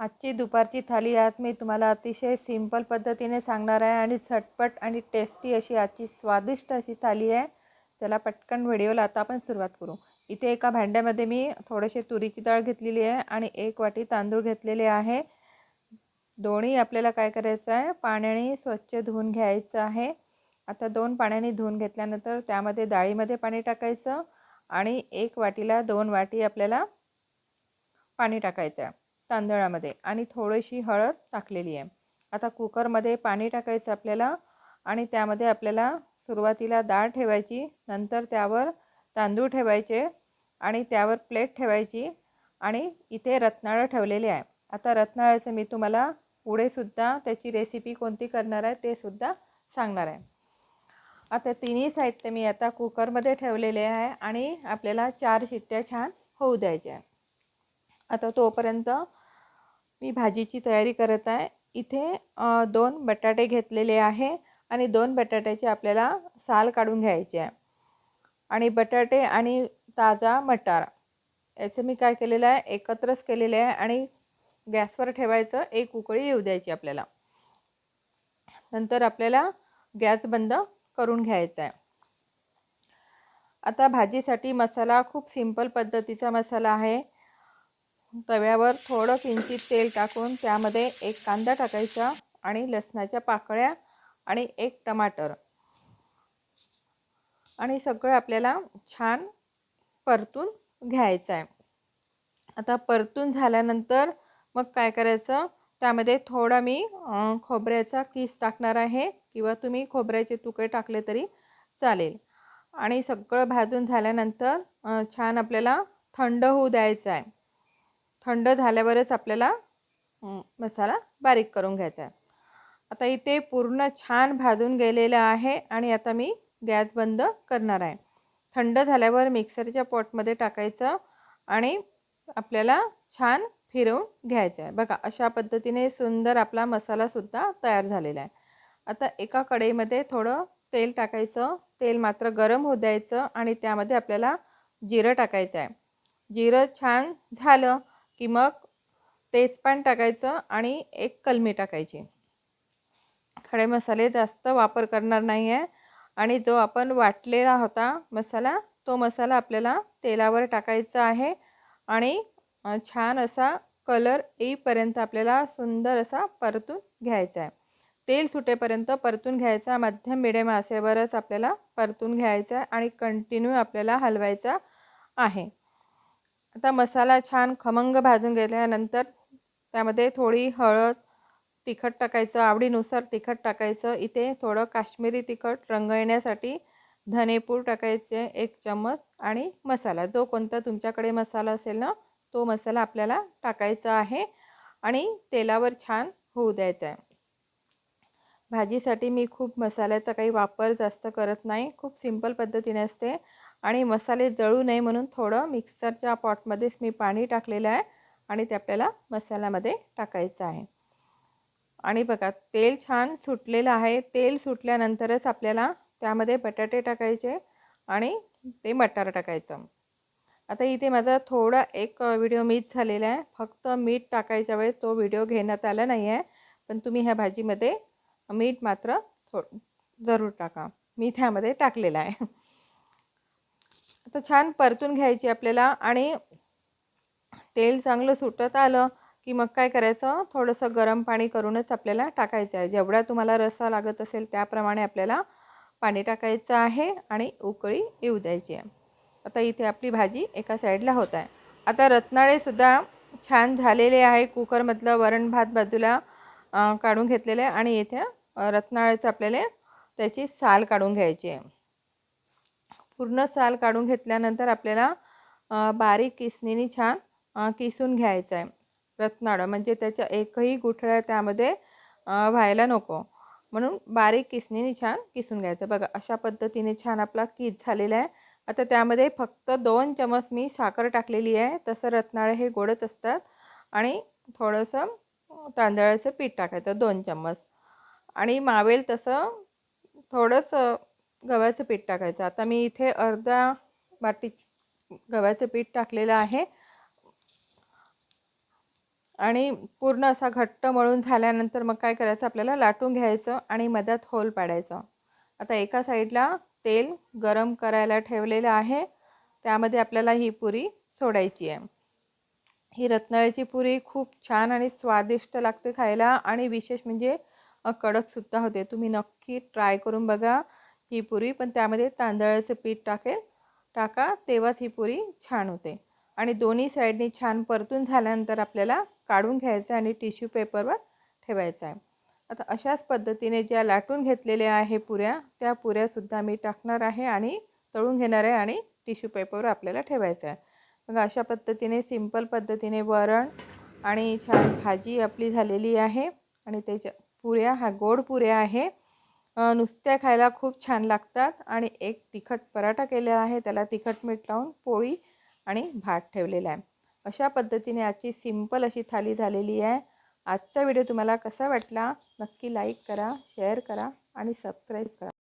आजची दुपारची थाली आज मी तुम्हाला अतिशय सिंपल पद्धतीने सांगणार आहे आणि झटपट आणि टेस्टी अशी आजची स्वादिष्ट अशी थाली आहे. चला पटकन व्हिडिओला आता आपण सुरुवात करू. इथे एका भांड्यामध्ये मी थोडेसे तुरीची डाळ घेतलेली आहे आणि एक वाटी तांदूळ घेतलेले आहे. दोन्ही आपल्याला काय करायचं आहे? पाण्याने स्वच्छ धुवून घ्यायचं आहे. आता दोन पाण्याने धुवून घेतल्यानंतर त्यामध्ये डाळीमध्ये पाणी टाकायचं आणि एक वाटीला दोन वाटी आपल्याला पाणी टाकायचं आहे. तांदळामध्ये आणि थोडीशी हळद टाकलेली आहे. आता कुकरमध्ये पाणी टाकायचं आपल्याला आणि त्यामध्ये आपल्याला सुरुवातीला डाळ ठेवायची नंतर त्यावर तांदूळ ठेवायचे आणि त्यावर प्लेट ठेवायची आणि इथे रत्नाळं ठेवलेले आहे. आता रत्नाळ्याचं मी तुम्हाला पुढेसुद्धा त्याची रेसिपी कोणती करणार आहे ते सुद्धा सांगणार आहे. आता तिन्ही साहित्य मी आता कुकरमध्ये ठेवलेले आहे आणि आपल्याला चार शिट्ट्या छान होऊ द्यायच्या आहे आता तोपर्यंत मी भाजीची तयारी करत आहे. इथे दोन बटाटे घेतलेले आहे आणि दोन बटाट्याचे आपल्याला साल काढून घ्यायची आहे. आणि बटाटे आणि ताजा मटार याचं मी काय केलेलं आहे एकत्रच केलेले आहे आणि गॅसवर ठेवायचं एक उकळी येऊ द्यायची आपल्याला. नंतर आपल्याला गॅस बंद करून घ्यायचा आहे. आता भाजीसाठी मसाला खूप सिंपल पद्धतीचा मसाला आहे. तव्यावर थोडं किंचित तेल टाकून त्यामध्ये एक कांदा टाकायचा आणि लसणाच्या पाकळ्या आणि एक टमाटर. आणि सगळं आपल्याला छान परतून घ्यायचं आहे आता परतून झाल्यानंतर मग काय करायचं? त्यामध्ये थोडा मी खोबऱ्याचा किस टाकणार आहे किंवा तुम्ही खोबऱ्याचे तुकडे टाकले तरी चालेल. आणि सगळं भाजून झाल्यानंतर छान आपल्याला थंड होऊ द्यायचं आहे थंड झाल्यावरच आपल्याला मसाला बारीक करून घ्यायचा आहे. आता इथे पूर्ण छान भाजून गेलेलं आहे आणि आता मी गॅस बंद करणार आहे. थंड झाल्यावर मिक्सरच्या पॉटमध्ये टाकायचं आणि आपल्याला छान फिरवून घ्यायचं आहे. बघा अशा पद्धतीने सुंदर आपला मसालासुद्धा तयार झालेला आहे. आता एका कढईमध्ये थोडं तेल टाकायचं. तेल मात्र गरम होऊ द्यायचं आणि त्यामध्ये आपल्याला जिरं टाकायचं आहे. जिरं छान झालं की मग तेजपान टाकायचं आणि एक कलमी टाकायची. खडे मसाले जास्त वापर करणार नाही आहे आणि जो आपण वाटलेला होता मसाला तो मसाला आपल्याला तेलावर टाकायचा आहे आणि छान असा कलर येईपर्यंत आपल्याला सुंदर असा परतून घ्यायचा आहे. तेल सुटेपर्यंत परतून घ्यायचा मध्यम मिडियम आसेवरच आपल्याला परतून घ्यायचा आहे आणि कंटिन्यू आपल्याला हलवायचा आहे. आता मसाला छान खमंग भाजून गेल्यानंतर त्यामध्ये थोडी हळद तिखट टाकायचं आवडीनुसार तिखट टाकायचं. इथे थोडं काश्मीरी तिखट रंग येण्यासाठी धनेपूड टाकायचे एक चम्मच आणि मसाला. जो कोणता तुमच्याकडे मसाला असेल ना तो मसाला आपल्याला टाकायचा आहे आणि तेलावर छान होऊ द्यायचा आहे. भाजीसाठी मी खूप मसाल्याचा काही वापर जास्त करत नाही. खूप सिंपल पद्धतीने असते. आणि मसाले जळू नये म्हणून थोडं मिक्सरच्या पॉटमध्येच मी पाणी टाकलेलं आहे आणि ते आपल्याला मसाल्यामध्ये टाकायचं आहे. आणि बघा तेल छान सुटलेलं आहे. तेल सुटल्यानंतरच आपल्याला त्यामध्ये बटाटे टाकायचे आणि ते मटार टाकायचं. आता इथे माझा थोडा एक व्हिडिओ मिस झालेला आहे. फक्त मीठ टाकायच्या वेळेस तो व्हिडिओ घेण्यात आला नाही आहे. पण तुम्ही ह्या भाजीमध्ये मीठ मात्र थो जरूर टाका. मी त्यामध्ये टाकलेलं आहे. तर छान परतून घ्यायची आपल्याला आणि तेल चांगलं सुटत आलं की मग काय करायचं? थोडंसं गरम पाणी करूनच आपल्याला टाकायचं आहे. जेवढा तुम्हाला रसा लागत असेल त्याप्रमाणे आपल्याला पाणी टाकायचं आहे आणि उकळी येऊ द्यायची आहे. आता इथे आपली भाजी एका साईडला होत आहे. आता रत्नाळेसुद्धा छान झालेले आहे. कुकरमधलं वरण भात बाजूला काढून घेतलेलं आहे आणि इथे रत्नाळ्याचं आपल्याला त्याची साल काढून घ्यायची आहे. पूर्ण साल काढून घेतल्यानंतर आपल्याला बारीक किसणीने छान किसून घ्यायचं आहे रत्नाळं म्हणजे त्याच्या एकही गुठळ्या त्यामध्ये व्हायला नको. म्हणून बारीक किसणीने छान किसून घ्यायचं. बघा अशा पद्धतीने छान आपला किस झालेला आहे. आता त्यामध्ये फक्त दोन चमच मी साखर टाकलेली आहे. तसं रत्नाळे हे गोडच असतात. आणि थोडंसं तांदळाचं पीठ टाकायचं दोन चम्मच आणि मावेल तसं थोडंसं गव्हाचं पीठ टाकायचं. आता मी इथे अर्धा वाटी गव्हाचं पीठ टाकलेलं आहे. आणि पूर्ण असा घट्ट मळून झाल्यानंतर मग काय करायचं? आपल्याला लाटून घ्यायचं आणि मध्यात होल पाडायचं. आता एका साईडला तेल गरम करायला ठेवलेलं आहे. त्यामध्ये आपल्याला ही पुरी सोडायची आहे. ही रत्नाळ्याची पुरी खूप छान आणि स्वादिष्ट लागते खायला आणि विशेष म्हणजे कडकसुद्धा होते. तुम्ही नक्की ट्राय करून बघा. ही पुरी पण त्यामध्ये तांदळाचं पीठ टाकेल टाका तेव्हाच ही पुरी छान होते. आणि दोन्ही साईडनी छान परतून झाल्यानंतर आपल्याला काढून घ्यायचं आणि टिश्यू पेपरवर ठेवायचं आहे. आता अशाच पद्धतीने ज्या लाटून घेतलेल्या आहे पुऱ्या त्या पुऱ्यासुद्धा मी टाकणार आहे आणि तळून घेणार आहे आणि टिश्यू पेपरवर आपल्याला ठेवायचं आहे. मग अशा पद्धतीने सिंपल पद्धतीने वरण आणि छान भाजी आपली झालेली आहे. आणि त्याच्या पुऱ्या हा गोड पुऱ्या आहे. नुसत्या खायला खूप छान लागतात आणि एक तिखट पराठा केलेला आहे त्याला तिखट मीठ लावून पोळी आणि भात ठेवलेला आहे. अशा पद्धतीने आजची सिंपल अशी थाली झालेली आहे. आजचा व्हिडिओ तुम्हाला कसा वाटला नक्की लाईक करा शेअर करा आणि सबस्क्राईब करा.